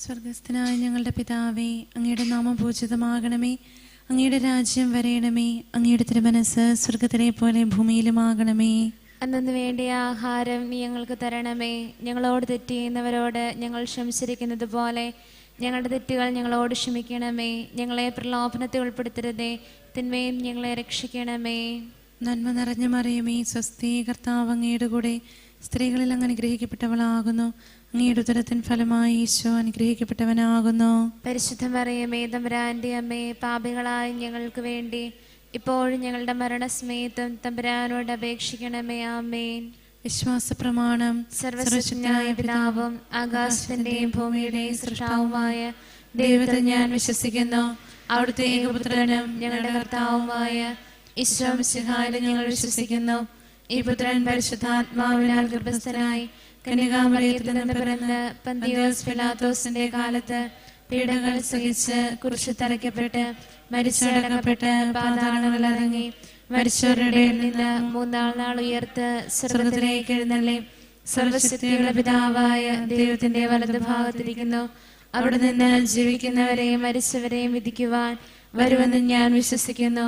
സ്വർഗസ്ഥനായ ഞങ്ങളുടെ പിതാവേ അങ്ങയുടെ നാമം പൂജിതമാകണമേ. അങ്ങയുടെ രാജ്യം വരയണമേ അങ്ങയുടെ തിരുമനസ് സ്വർഗത്തിലെ പോലെ ഭൂമിയിലുമാകണമേ. അന്നു വേണ്ടിയ ആഹാരം നീ ഞങ്ങൾക്ക് തരണമേ. ഞങ്ങളോട് തെറ്റ് ചെയ്യുന്നവരോട് ഞങ്ങൾ ക്ഷമിച്ചിരിക്കുന്നത് പോലെ ഞങ്ങളുടെ തെറ്റുകൾ ഞങ്ങളോട് ക്ഷമിക്കണമേ. ഞങ്ങളെ പ്രലോഭനത്തെ ഉൾപ്പെടുത്തരുതേ. തിന്മയും ഞങ്ങളെ രക്ഷിക്കണമേ. നന്മ നിറഞ്ഞ മറിയമേ സ്വസ്തി കർത്താവ് അങ്ങയുടെ കൂടെ സ്ത്രീകളിൽ അങ്ങ് അനുഗ്രഹിക്കപ്പെട്ടവളാകുന്നു അങ്ങയുടെ ഉദരത്തിൻ ഫലമായി ഈശോ അനുഗ്രഹിക്കപ്പെട്ടവനാകുന്നു. പരിശുദ്ധ മറിയമേ തമ്പുരാന്റെ അമ്മേ പാപികളായ ഞങ്ങൾക്ക് വേണ്ടി ഇപ്പോഴും ഞങ്ങളുടെ മരണസമയത്തും തമ്പുരാനോട് അപേക്ഷിക്കണമേ ആമേൻ. വിശ്വാസ പ്രമാണം സർവശക്തനായ പിതാവും ആകാശത്തിന്റെയും ഭൂമിയുടെയും സൃഷ്ടാവുമായ ദൈവത്തെ ഞാൻ വിശ്വസിക്കുന്നു. അവിടുത്തെ ഏകപുത്രനും ഞങ്ങളുടെ കർത്താവുമായ ഈശ്വരസിഹായിലും ഞങ്ങൾ വിശ്വസിക്കുന്നു. ഈ പുത്രൻ പരിശുദ്ധാത്മാവിനാൽ ഗർഭസ്ഥനായി കന്യകാമറിയത്തിൽ ഫിലാത്തോസിന്റെ കാലത്ത് പീഡകൾ സഹിച്ച് കുറിച്ച് തറയ്ക്കപ്പെട്ട് മരിച്ചടക്കപ്പെട്ട് ഇറങ്ങി മരിച്ചവരുടെ നിന്ന് മൂന്നാം നാൾ ഉയർത്ത് സ്വർഗത്തിലേക്ക് എഴുന്നള്ളി. സർവശക്തിയുടെ പിതാവായ ദൈവത്തിന്റെ വലത് ഭാഗത്തിരിക്കുന്നു അവിടെ നിന്ന് ജീവിക്കുന്നവരെയും മരിച്ചവരെയും വിധിക്കുവാൻ വരുമെന്ന് ഞാൻ വിശ്വസിക്കുന്നു.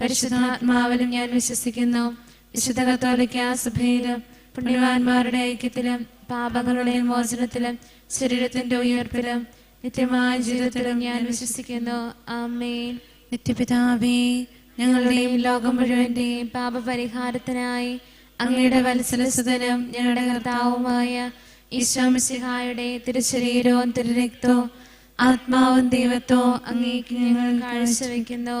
പരിശുദ്ധാത്മാവിലും ഞാൻ വിശ്വസിക്കുന്നു. വിശുദ്ധ കത്തോലിക്ക സഭയിലും പുണ്യവാന്മാരുടെ ഐക്യത്തിലും പാപങ്ങളുടെ മോചനത്തിലും ശരീരത്തിന്റെ ഉയർപ്പിലും നിത്യമായ ജീവിതത്തിലും ഞാൻ വിശ്വസിക്കുന്നു. ആമേൻ. നിത്യപിതാവേ ഞങ്ങളുടെയും ലോകം മുഴുവന്റെയും പാപപരിഹാരത്തിനായി അങ്ങയുടെ വത്സലസുതനും ഞങ്ങളുടെ കർത്താവുമായ ഈശോമിശിഹായുടെ തിരുശരീരവും തിരുരക്തവും ആത്മാവും ദൈവത്വവും അങ്ങേക്ക് ഞങ്ങൾ കാഴ്ചവെക്കുന്നു.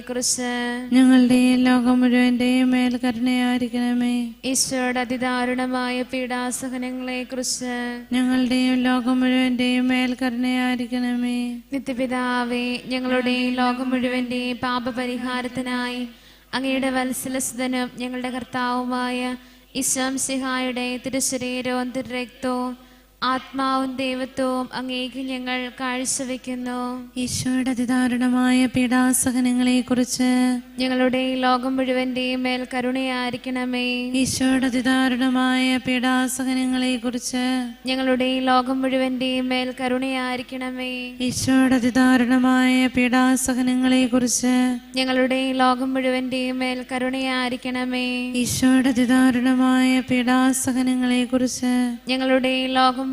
കുറിച്ച് ഞങ്ങളുടെയും ലോകം മുഴുവന്റെയും മേൽ കരുണയായിരിക്കണമേ. ഈശോയുടെ അതിദാരുണമായ പീഡാസഹനങ്ങളെ കുറിച്ച് ഞങ്ങളുടെയും ലോകം മുഴുവന്റെയും മേൽ കരുണയായിരിക്കണമേ. നിത്യപിതാവേ ഞങ്ങളുടെ ലോകം മുഴുവന്റെയും പാപപരിഹാരത്തിനായി അങ്ങയുടെ വത്സലസുതനും ഞങ്ങളുടെ കർത്താവുമായ ഇസ്ലാം സിഹായുടെ തിരുശരീരവും തിരുരക്തവും ആത്മാവും ദൈവത്വവും അങ്ങേക്ക് ഞങ്ങൾ കാഴ്ചവെക്കുന്നു. ഈശോയുടെ അതിദാരുണമായ പീഡാസഹനങ്ങളെ കുറിച്ച് ഞങ്ങളുടെ ലോകം മുഴുവന്റെയും മേൽ കരുണയായിരിക്കണമേ. ഈശോയുടെ അതിദാരുണമായ പീഡാസഹനങ്ങളെ കുറിച്ച് ഞങ്ങളുടെ ലോകം മുഴുവന്റെയും മേൽ കരുണയായിരിക്കണമേ. ഈശോയുടെ അതിദാരുണമായ പീഡാസഹനങ്ങളെ കുറിച്ച് ഞങ്ങളുടെ ലോകം മുഴുവന്റെയും മേൽ കരുണയായിരിക്കണമേ. ഈശോയുടെ അതിദാരുണമായ പീഡാസഹനങ്ങളെ കുറിച്ച് ഞങ്ങളുടെ ലോകം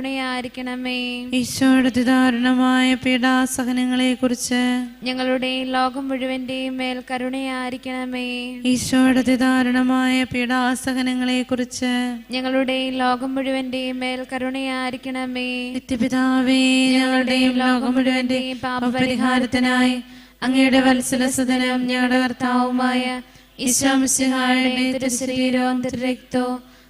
കരുണയായിരിക്കണമേ. ഈശോയുടെ അതിദാരുണമായ പീഡാസഹനങ്ങളെ കുറിച്ച് ഞങ്ങളുടെ ലോകം മുഴുവന്റെയും മേൽ കരുണയായിരിക്കണമേ. ഈശോയുടെ അതിദാരുണമായ പീഡാസഹനങ്ങളെ കുറിച്ച് ഞങ്ങളുടെ ലോകം മുഴുവന്റെയും മേൽ കരുണയായിരിക്കണമേ. നിത്യപിതാവേ ഞങ്ങളുടെയും ലോകം മുഴുവന്റെയും പാപപരിഹാരത്തിനായി അങ്ങയുടെ വത്സലസുതനും ഞങ്ങളുടെ കർത്താവുമായ ഈശോമിശിഹായുടെ തിരുശരീരവും തിരുരക്തവും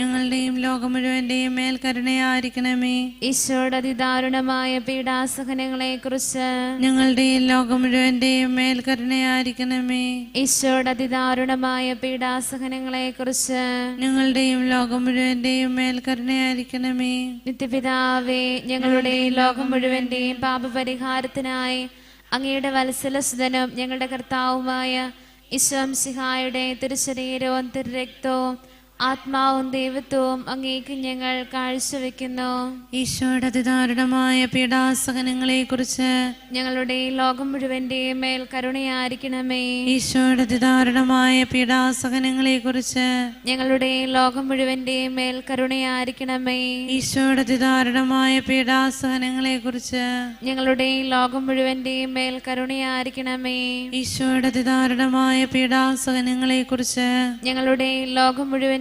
ഞങ്ങളുടെയും ലോകം മുഴുവന്റെയും മേൽ കരുണയായിരിക്കണമേ. ഈശോയുടെ അതിദാരുണമായ പീഡാസഹനങ്ങളെ കുറിച്ച് ഞങ്ങളുടെയും ലോകം മുഴുവന്റെയും മേൽ കരുണയായിരിക്കണമേ. ഈശോയുടെ അതിദാരുണമായ പീഡാസഹനങ്ങളെ കുറിച്ച് ഞങ്ങളുടെയും ലോകം മുഴുവന്റെയും മേൽ കരുണയായിരിക്കണമേ. നിത്യപിതാവേ ഞങ്ങളുടെ ലോകം മുഴുവന്റെയും പാപപരിഹാരത്തിനായി അങ്ങയുടെ വത്സലസുതനും ഞങ്ങളുടെ കർത്താവുമായ ഈശ്വംസിഹായുടെ തിരുശരീരവും തിരുരക്തവും ആത്മാവും ദൈവത്വവും അങ്ങേക്ക് ഞങ്ങൾ കാഴ്ചവെക്കുന്നു. ഈശോയുടെ അതിദാരുണമായ പീഡാസഹനങ്ങളെ കുറിച്ച് ഞങ്ങളുടെ ലോകം മുഴുവന്റെയും മേൽ കരുണയായിരിക്കണമേ. ഈശോയുടെ അതിദാരുണമായ പീഡാസഹനങ്ങളെ കുറിച്ച് ഞങ്ങളുടെ ലോകം മുഴുവന്റെയും മേൽ കരുണയായിരിക്കണമേ. ഈശോയുടെ അതിദാരുണമായ പീഡാസഹനങ്ങളെ കുറിച്ച് ഞങ്ങളുടെ ലോകം മുഴുവന്റെയും മേൽ കരുണയായിരിക്കണമേ. ഈശോയുടെ അതിദാരുണമായ പീഡാസഹനങ്ങളെ കുറിച്ച് ഞങ്ങളുടെ ലോകം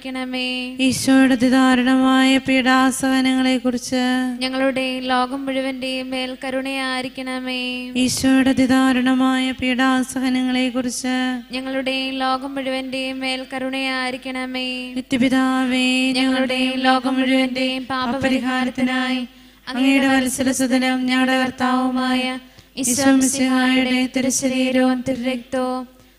കരുണയായിരിക്കണമേ ഈശോയുടെ അതിദാരുണമായ പീഡാസഹനങ്ങളെ കുറിച്ച് ഞങ്ങളുടെ ലോകം മുഴുവന്റെയും മേൽ കരുണയായിരിക്കണമേ. ഈശോയുടെ അതിദാരുണമായ പീഡാസഹനങ്ങളെ കുറിച്ച് ഞങ്ങളുടെ ലോകം മുഴുവന്റെയും മേൽ കരുണയായിരിക്കണമേ. നിത്യപിതാവേ ഞങ്ങളുടെ ലോകം മുഴുവന്റെയും പാപപരിഹാരത്തിനായി അങ്ങയുടെ വത്സരസുദനം ഞങ്ങളുടെ കർത്താവുമായ ഈശ്വംസിഹായുടെ തിരുശരീരവും തിരുരക്തവും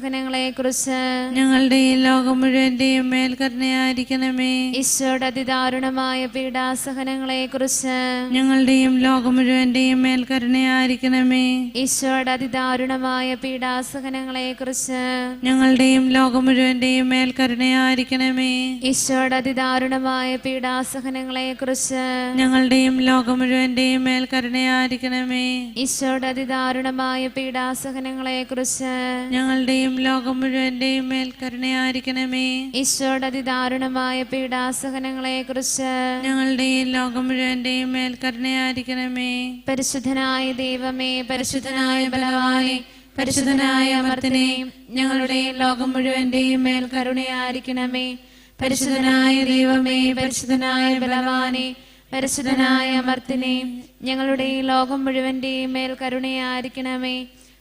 പീഡാസഹനങ്ങളെ കുറിച്ച് ഈ ലോകം മുഴുവന്റെയും മേൽക്കരണയായിരിക്കണമേ. ഈശോയുടെ അതിദാരുണമായ പീഡാസഹനങ്ങളെ കുറിച്ച് ഞങ്ങളുടെയും ലോകം മുഴുവന്റെയും മേൽക്കരണയായിരിക്കണമേ. ഈശോയുടെ അതിദാരുണമായ പീഡാസഹനങ്ങളെ കുറിച്ച് ഞങ്ങളുടെയും ലോകം മുഴുവന്റെയും മേൽക്കരണയായിരിക്കണമേ. ഈശോയുടെ അതിദാരുണമായ പീഡാസഹനങ്ങളെ കുറിച്ച് ഞങ്ങളുടെയും ലോകം മുഴുവന്റെയും മേൽക്കരണയായിരിക്കണമേ. ഈശോയുടെ അതിദാരുണമായ പീഡാസഹനങ്ങളെ കുറിച്ച് ഞങ്ങളുടെയും ലോകം മുഴുവന്റെയും മേൽ കരുണയായിരിക്കണമേ. ഈശോയുടെ അതിദാരുണമായ പീഡാസഹനങ്ങളെ കുറിച്ച് ഞങ്ങളുടെ ലോകം മുഴുവന്റെയും മേൽ കരുണയായിരിക്കണമേ. പരിശുദ്ധനായ ദൈവമേ പരിശുദ്ധനായ ബലവാനെ പരിശുദ്ധനായ അമർത്തിനെ ഞങ്ങളുടെ ലോകം മുഴുവന്റെയും മേൽ കരുണയായിരിക്കണമേ. പരിശുദ്ധനായ ദൈവമേ പരിശുദ്ധനായ ബലവാനെ പരിശുദ്ധനായ അമർത്തിനെ ഞങ്ങളുടെ ലോകം മുഴുവന്റെയും മേൽ കരുണയായിരിക്കണമേ.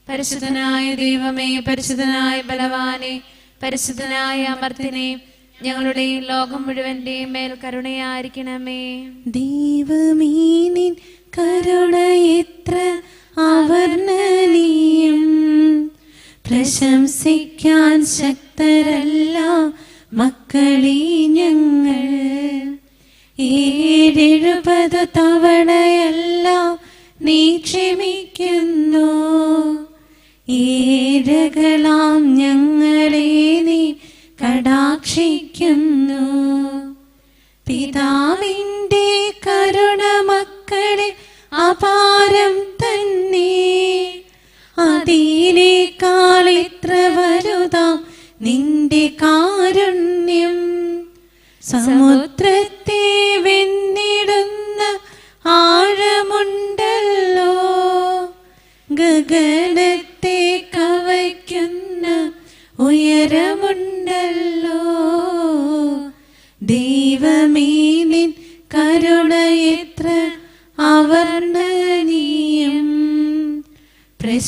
പരിശുദ്ധനായ ദൈവമേ പരിശുദ്ധനായ ബലവാനെ പരിശുദ്ധനായ അമർത്തിനെ ഞങ്ങളുടെ ലോകം മുഴുവന്റെയും മേൽ കരുണയായിരിക്കണമേ. ദൈവമീനിൻ കരുണ എത്ര അവർണനീയം പ്രശംസിക്കാൻ ശക്തരല്ല മക്കളീ ഞങ്ങൾ. ഏഴെഴുപത് തവണയല്ല നീ ക്ഷമിക്കുന്നു. ഏരകളാം ഞങ്ങളെ നീ കടാക്ഷിക്കുന്നു. പിതാവിന്റെ കരുണ മക്കളെ അപാരം തന്നെ. അതിനേക്കാൾ ഇത്ര വലുതാം നിന്റെ കാരുണ്യം. സമുദ്രത്തെ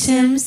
പ്രശംസിക്കാൻ